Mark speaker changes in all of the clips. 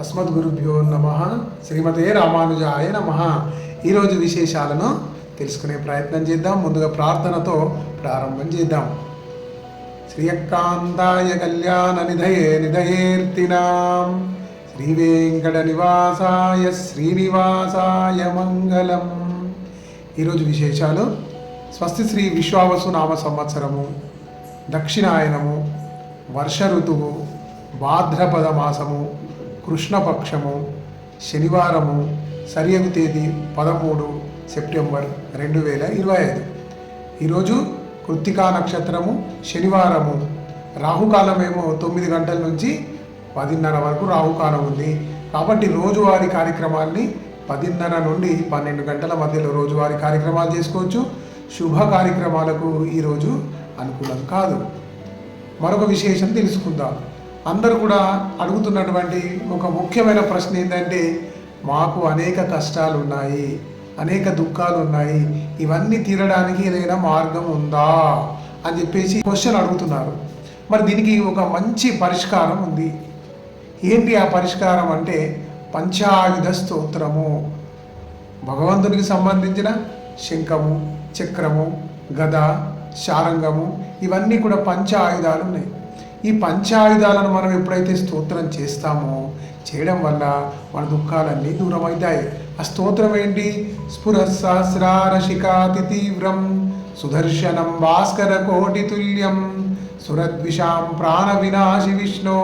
Speaker 1: అస్మద్గురుభ్యో నమ శ్రీమతే రామానుజాయ నమ. ఈరోజు విశేషాలను తెలుసుకునే ప్రయత్నం చేద్దాం ముందుగా ప్రార్థనతో ప్రారంభం చేద్దాం. శ్రీయకాంతాయ కళ్యాణ నిధయే నిధయేర్తినాం. శ్రీ వెంకట నివాసాయ శ్రీనివాసాయ మంగళం. ఈరోజు విశేషాలు. స్వస్తి శ్రీ విశ్వావసు నామ సంవత్సరము దక్షిణాయనము వర్ష ఋతువు భాద్రపద మాసము కృష్ణపక్షము శనివారము సరియగు తేదీ పదమూడు సెప్టెంబర్ రెండు వేల ఇరవై ఐదు. ఈరోజు కృత్తికా నక్షత్రము శనివారము. రాహుకాలం ఏమో తొమ్మిది గంటల నుంచి పదిన్నర వరకు రాహుకాలం ఉంది. కాబట్టి రోజువారీ కార్యక్రమాన్ని పదిన్నర నుండి పన్నెండు గంటల మధ్యలో రోజువారీ కార్యక్రమాలు చేసుకోవచ్చు. శుభ కార్యక్రమాలకు ఈరోజు అనుకూలం కాదు. మరొక విశేషం తెలుసుకుందాం. అందరూ కూడా అడుగుతున్నటువంటి ఒక ముఖ్యమైన ప్రశ్న ఏంటంటే మాకు అనేక కష్టాలు ఉన్నాయి అనేక దుఃఖాలు ఉన్నాయి ఇవన్నీ తీరడానికి ఏదైనా మార్గం ఉందా అని చెప్పేసి క్వశ్చన్ అడుగుతున్నారు. మరి దీనికి ఒక మంచి పరిష్కారం ఉంది. ఏంటి ఆ పరిష్కారం అంటే పంచాయుధ స్తోత్రము. భగవంతునికి సంబంధించిన శంఖము చక్రము గద శారంగము ఇవన్నీ కూడా పంచ ఆయుధాలు ఉన్నాయి. ఈ పంచాయుధాలను మనం ఎప్పుడైతే స్తోత్రం చేస్తామో చేయడం వల్ల మన దుఃఖాలన్నీ దూరం అవుతాయి ఆ స్తోత్రం ఏంటి? స్ఫుర సహస్రారశికాతి తీవ్రం సుదర్శనం భాస్కర కోటి తుల్యం సురద్విషాం ప్రాణ వినాశి విష్ణో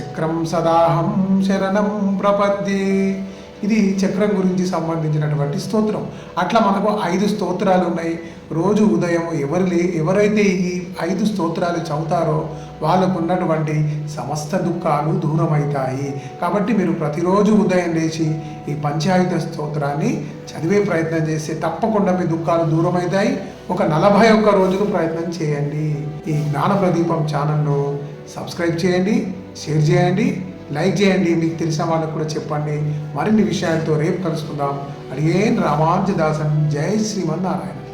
Speaker 1: చక్రం సదాహం శరణం ప్రపద్యే. ఇది చక్రం గురించి సంబంధించినటువంటి స్తోత్రం. అట్లా మనకు ఐదు స్తోత్రాలు ఉన్నాయి. రోజు ఉదయం ఎవరు లే ఎవరైతే ఈ ఐదు స్తోత్రాలు చదువుతారో వాళ్ళకు ఉన్నటువంటి సమస్త దుఃఖాలు దూరమవుతాయి. కాబట్టి మీరు ప్రతిరోజు ఉదయం లేచి ఈ పంచాయుధ స్తోత్రాన్ని చదివే ప్రయత్నం చేస్తే తప్పకుండా మీ దుఃఖాలు దూరమవుతాయి. ఒక నలభై ఒక్క రోజులు ప్రయత్నం చేయండి. ఈ జ్ఞాన ప్రదీపం ఛానల్ను సబ్స్క్రైబ్ చేయండి షేర్ చేయండి. లైక్ చేయండి మీకు తెలిసిన వాళ్ళకు కూడా చెప్పండి. మరిన్ని విషయాలతో రేపు కలుసుకుందాం. అడిగేన్ రామాంజదాసన్ జై శ్రీమన్నారాయణ.